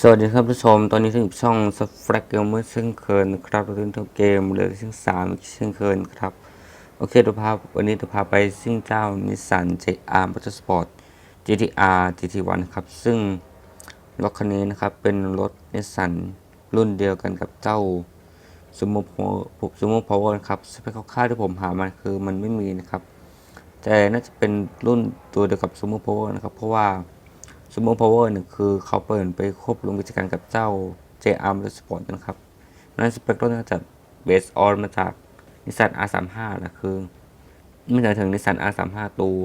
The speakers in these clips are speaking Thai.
สวัสดีครับผู้ชม ตอนนี้ถึงช่อง s f r a g Gamer เช่นเคยนะครับเราถึงทุกเกมเหลือช่งสามเช่นเคยครับ โอเคเดี๋ยวพาวันนี้จะพาไปซิ่งเจ้านิสสัน JR Motorsport GTR GT1 นครับ ซึ่งรถคันนี้นะครับ เป็นรถนิสสันรุ่นเดียวกันกับเจ้า Sumo Power ปุก Sumo Power นะครับสเปคคร่าวๆที่ผมหามาคือมันไม่มีนะครับ แต่น่าจะเป็นรุ่นตัวเดียวกับ Sumo Power นะครับ เพราะว่า ซูเปอร์พาวเวอร์เนี่ยคือเขาเปิดไปควบรวมกิจการกับเจ้า JR Motorsport นะครับนั่นสเปครถน่าจะเบสออนมาจากนิสสัน R35 นะคือไม่ถึงนิสสัน R35 ตัว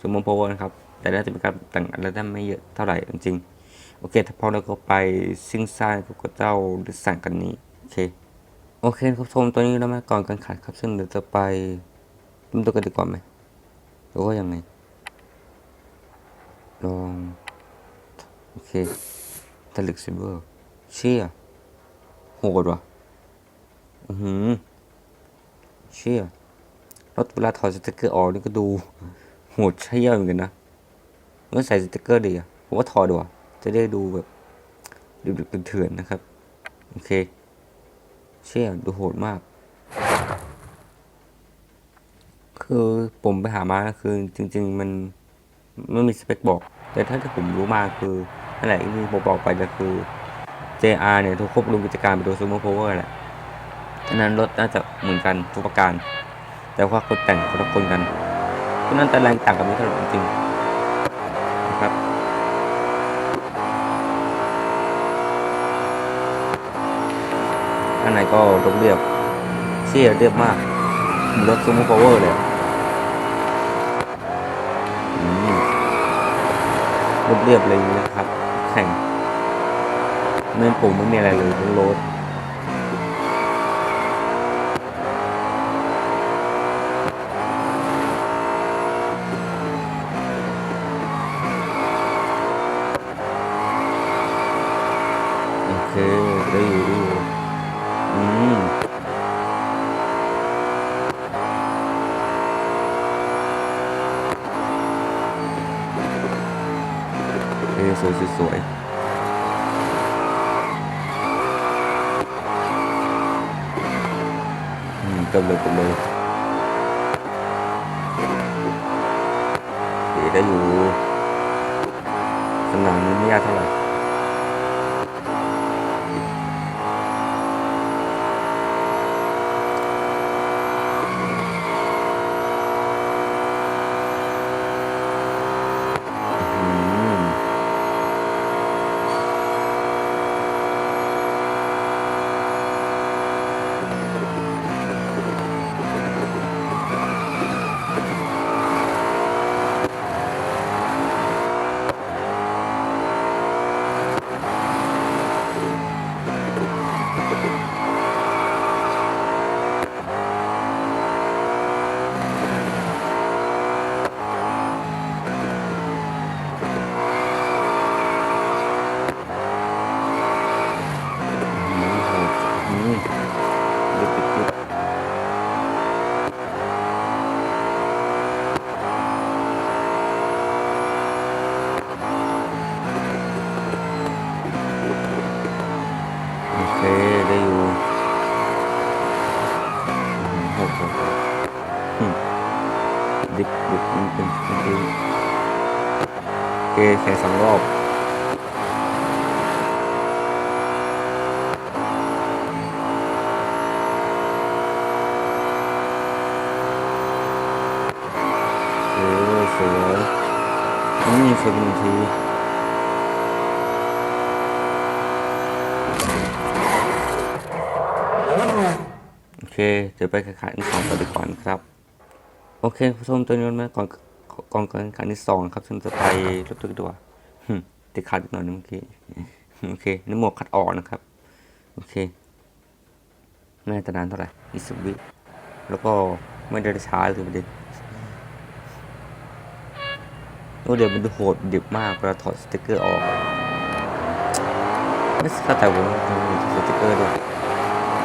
ซูเปอร์พาวเวอร์นะครับ แต่น่าจะเป็นการแต่งอะไรได้ไม่เยอะเท่าไหร่จริงๆ โอเค ถ้าพอมแล้วก็ไปซิ่งซ่ายกับเจ้านิสสันกันนี้ โอเค โอเคครับชมตัวนี้แล้วมาก่อนกันขัดครับซึ่งเดี๋ยวจะไปเริ่มตัวกันดีกว่าไหมหรือว่ายังไงลอง โอเคทะลึกซิลเวอร์เชี่ยโหดว่ะอือหือเชี่ยแล้วเวลาถอดสติกเกอร์ออกนี่ก็ดูโหดใช่เยอะเหมือนกันนะเมื่อใส่สติกเกอร์ดีอะผมว่าถอดดีกว่าจะได้ดูแบบดูดูเถื่อนนะครับ โอเค เชี่ยดูโหดมาก คือผมไปหามาคือจริง ๆ มันไม่มีสเปคบอก แต่ถ้าที่ผมรู้มาคือ นั่นแหละที่ผมบอกไปก็คือ JR เนี่ยทุกควบรวมกิจการเป็นตัวซูเปอร์พาวเวอร์แหละฉะนั้นรถน่าจะเหมือนกันทุกประการ แต่ว่าคนแต่งคนละคนกันเพราะนั้นแต่แรงต่างกันไม่เท่าไหร่จริงนะครับข้างในก็รบเรียบเชี่ยเรียบมากรถซูเปอร์พาวเวอร์เลยอะอืมเรียบเลยนะครับ แข่งเนื่อปุ่มไม่มีอะไรเลยทั้งรถโอเคได้อยู่ได้อยู่อืมโอเค สวยสวยๆอืมเติมเลยเติมเลยโอเคได้อยู่ สนามนี้ไม่ยากเท่าไหร่ อืมอืมโหดอืมดึบดึบดึบโอเค ได้อยู่อืมโหดโหดอืมดิบดิบมันเป็นเป็นเป็น โอเคแข่สองรอบเออสวยนี่ฝึกหนึ่งทีโอเค เดี๋ยวไปข่งขันที่สองต่อดีก่อนครับ โอเคผู้ชมตัวนี้มาก่อน ก่อนการแข่งขันที่สองครับ ซึ่งจะไปรถตัวตัวติดขัดหน่อยนะเมื่อกี้โอเคนี่หมวกคัดออกนะครับ โอเค ไม่น่าจะนานเท่าไหร่ยี่สิบวิแล้วก็ไม่ได้ช้าเลยประเด็นโอ้เดี๋ยวมันดูโหดดิบมากเวลาถอดสติกเกอร์ออกไม่เข้าใจว่าทำไมถอดสติกเกอร์ด้วย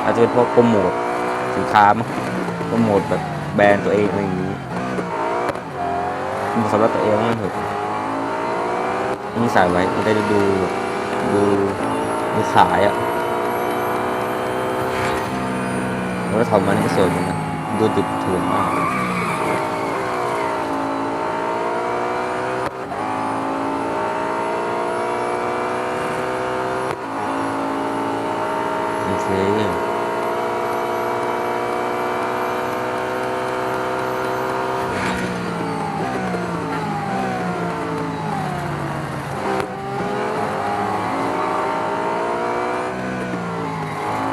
อาจจะเป็นเพราะโปรโมทสินค้ามั้งโปรโมทแบบแบรนด์ตัวเองอะไรอย่างนี้ มันสำหรับตัวเองว่ามันเถอะนี่ใส่ไว้มันได้ดูดูดูขายอะแล้วก็ถอดมานี่ก็สวยนะดูติดถูกมากโอเค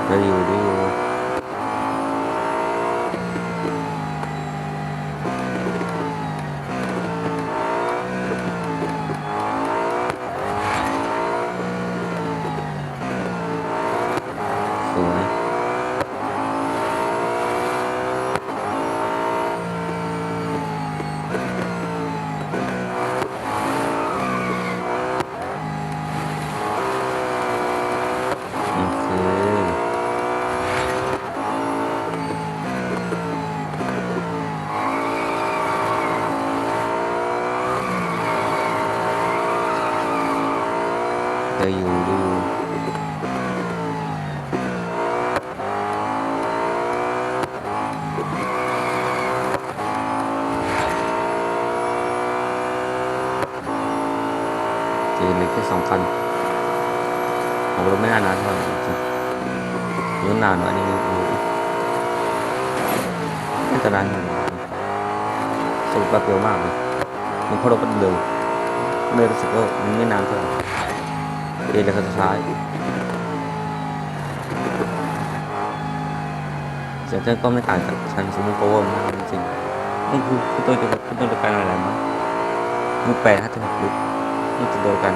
ได้อยู่ได้อยู่สวยโอเคได้อยู่ได้อยู่เจอเลยแค่สองคัน ผมรถไม่นานเท่าไหร่จริงๆรถนานหน่อยนี่โอ้โหน่าจะนานอยู่สรุปแป๊บเดียวมากเลยมันพราะรถมันเร็วเลยรู้สึกว่ามันไม่นานเท่าไหร่เอเลยคันสุดท้ายเสียงเครื่องก็ไม่ต่างจากชันซูเปอร์โพเวมากจริงๆนี่คือคือตัวเดียวกันคือตัวเดียวกันอะไรมั้งมือแปดห้าถึงหกลิตรนี่ตัวเดียวกัน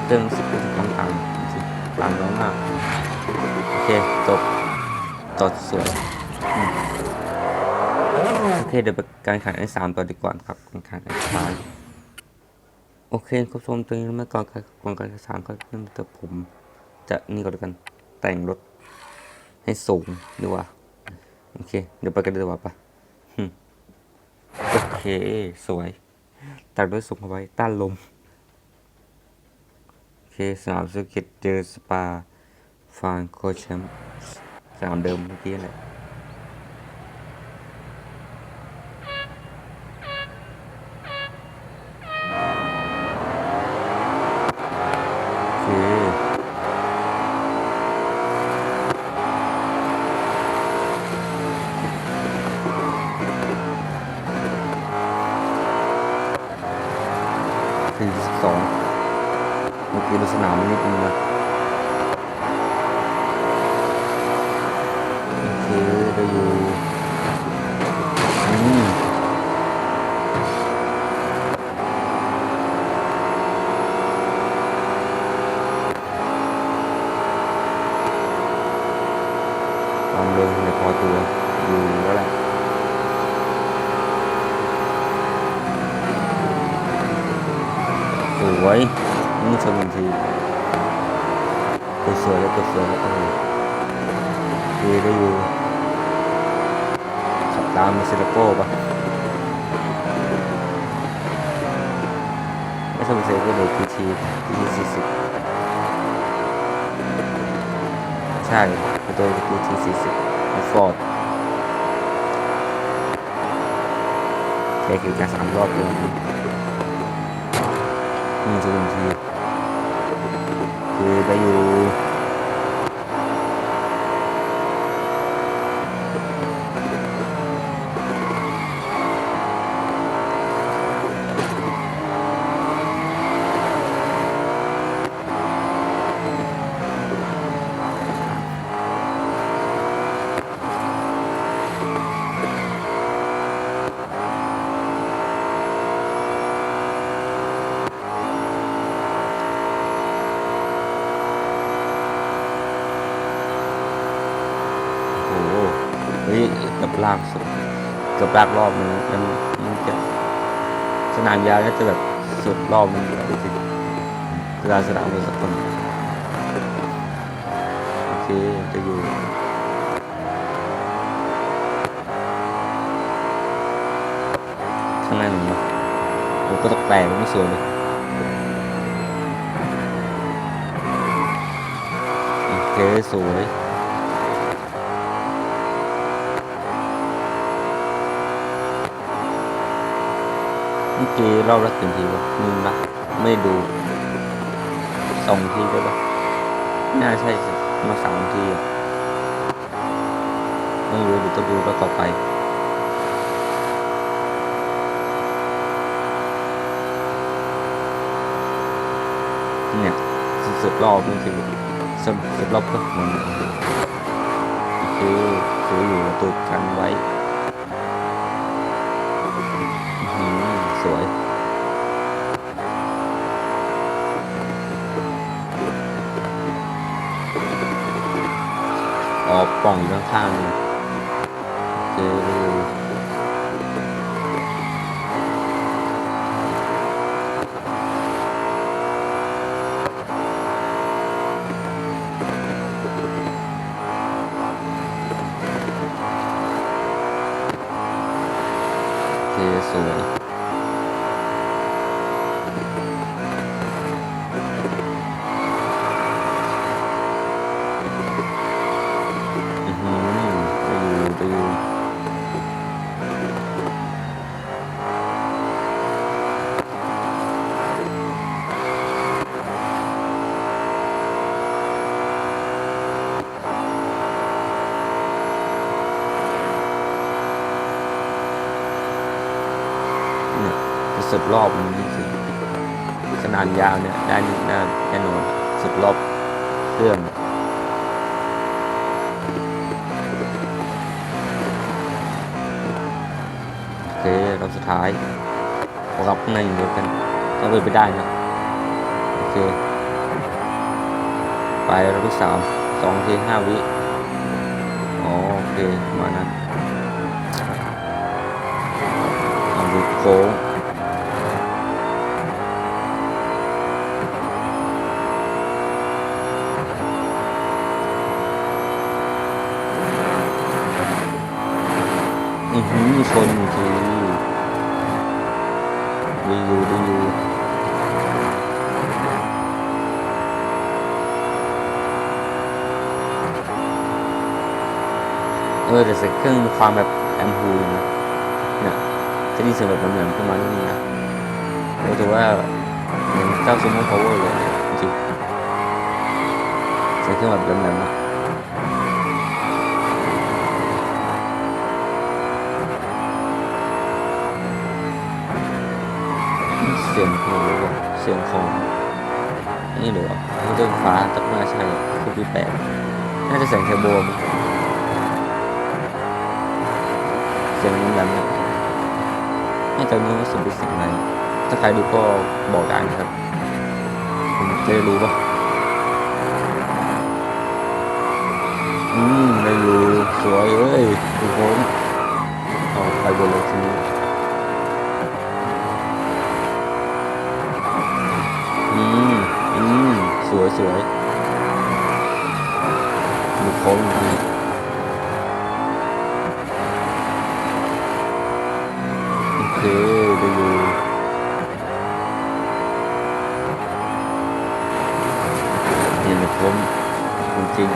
นเตอร์รู้สึกรู้สึกต่างต่างจริงๆต่างน้อยมากโอเคจบจอดสวยอืมโอเคเดี๋ยวไปการแข่งในสามตัวดีกว่าครับการแข่งในท้ายโอเคคุณผู้ชมตัวนี้เมื่อก่อนการก่อนการแข่งสามก็เริ่มแต่ผม จะนี่ก่อนแล้วกันแต่งรถให้สูงดีกว่าโอเค เดี๋ยวไปกันเลยดีกว่าปะอืมโอเค สวยแต่งรถสูงเอาไว้ต้านลมโอ เคสนามสุกิตเจอสปา ฟานโคแชมป์สนามเดิมเมื่อกี้แหละโอเคสี่สิบสอง เมื่อกี้ดูสนามนิดนึงนะโอเคได้อยู่อืมความเร็วในพอตัวอยู่แล้วแหละสวย นี่ชนทันทีตัวสวยแล้วตัวสวยแล้วก็เลยดีได้อยู่ขับตามมิเซลโก้ปะไม่ใช่มิเซลโก้เลยพีทีพีทีสี่สิบใช่เป็นตัวพีทีสี่สิบฟอร์ดแค่คือการสามรอบเลยนี่จะเป็นที คือได้อยู่ ล่างสุดเกืบลากรอบมันมันมันจะสนามยาวน่าจะแบบสุดรอบมันไปถึงกลางสนามเลยสักคนโอเคจะอยู่ข้างในหนึ่งนมันก็ตกแต่งมันไม่สวยเลยโอเคสวย คือกี้รอบละกี่ทีวะหนึ่งปะไม่ดูสองทีได้ปะน่าใช่สิมาสามทีอะไม่รู้เดี๋ยวต้องดูแล้วต่อไปเนี่ยสุดรอบนี่คือสุดสุดรอบก็มันคือคืออยู่ตุดกันไว้อื้อหือสวย ออก ป่องอยู่ข้างๆเจอเคสวยอือหือไปอยู่ไปอยู่เนี่ยสุด รอบมันนี่คือขนาดยาวเนี่ยได้ได้แน่นอนสุดรอบเครื่องโอเครอบสุดท้ายรับข้างในอย่างเดียวกันถ้าเป็นไปได้นะโอเค ไปรอบที่สามสองทีห้าวิอ๋อโอเค มานั้นเอาดูโค้ง อือหือชนทีดีอยู่ดีอยู่เออแต่เสียงเครื่องความแบบแอมพูนะเนี่ยจะด้ยินเสียงแบบเหมือนๆขึ้นมานิดนึงนะรู้สึกว่าเหมือนเจ้าซูโม่พาวเวอร์เลยจริงๆเสียงเครื่องแบบแหลมๆอะ เสียงโหเสียงของนี่หรือว่าเรื่องฟ้าตับน่าใช่คือพี่แปดน่าจะเสียงเทอร์โบมเสียงนั้นนั้นนะไม่จำนี้ว่าสุดเป็นเสิ่งไหนถ้าใครดูก็บอกได้นะครับผมจะได้รู้ว่าอืมได้อยู่สวยเอ้ยดูโค้งเอาไปบนเลยทีนี้ อืม อืม ส วยสวยมีโค้งดีโอเคดูอยู่นี่มีโค้งจริง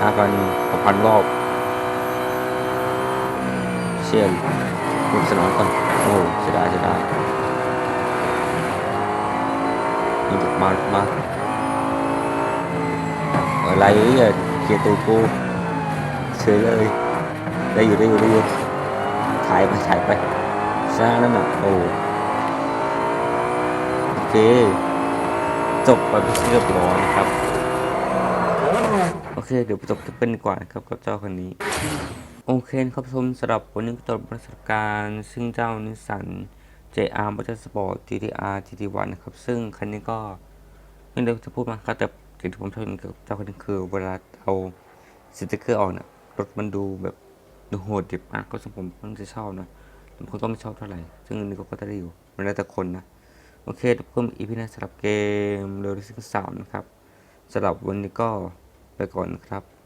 ห้าพันหกพันรอบ เชี่ย ลูกสนองก่อน โอ้เสียดายเสียดายนี่มามาอะไรเนี่ยเกียร์ตูกูเฉยเลย ได้อยู่ได้อยู่ได้อยู่ถ่ายไปถ่ายไปช้านั่นน่ะโอ้โอเค จบไปเป็นที่เรียบร้อยนะครับ โอเค เดี๋ยวจบคลิปกันกว่านะครับกับเจ้าคนนี้ โอเคครับชมสำหรับวันนี้ก็จบประสบการณ์ซึ่งเจ้านิสสัน JR Motorsport GTR GT1 นะครับ ซึ่งคันนี้ก็ไม่ได้จะพูดมาครับแต่สิ่งที่ผมชอบเกี่ยวกับเจ้าคันนี้คือเวลาเอาสติกเกอร์ออกเนี่ยรถมันดูแบบดูโหดดิบมากก็ซึ่งผมค่อนข้างจะชอบนะบางคนก็ไม่ชอบเท่าไหร่ ซึ่งอันนี้ก็ได้อยู่มันแล้วแต่คนนะ โอเคเพิ่มอีพีหน้าสำหรับเกมเร c ซิ่งสามนะครับสำหรับวันนี้ก็ไปก่อนครับ